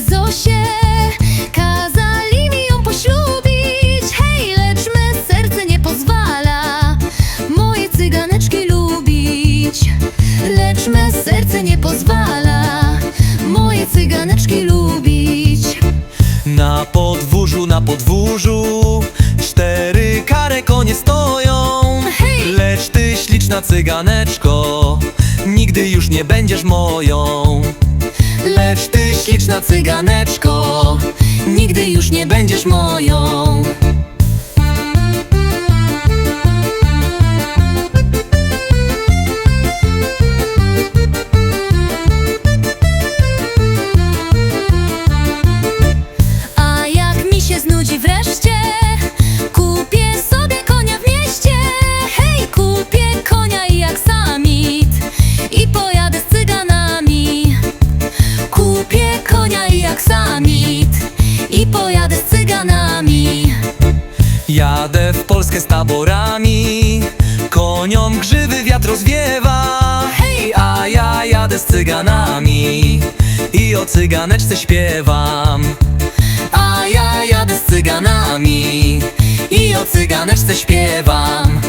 Zosie Kazali mi ją poślubić. Hej, lecz me serce nie pozwala Moje cyganeczki lubić. Lecz me serce nie pozwala Moje cyganeczki lubić. Na podwórzu, na podwórzu Cztery kare konie stoją. Hej! Lecz ty śliczna cyganeczko Nigdy już nie będziesz moją. Lecz ty śliczna cyganeczko. Nigdy już nie będziesz moją Polskę z taborami. Koniom grzywy wiatr rozwiewa. Hej, a ja jadę z cyganami. I o cyganeczce śpiewam. A ja jadę z cyganami. I o cyganeczce śpiewam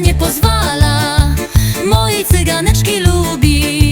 nie pozwala. Mojej cyganeczki lubi.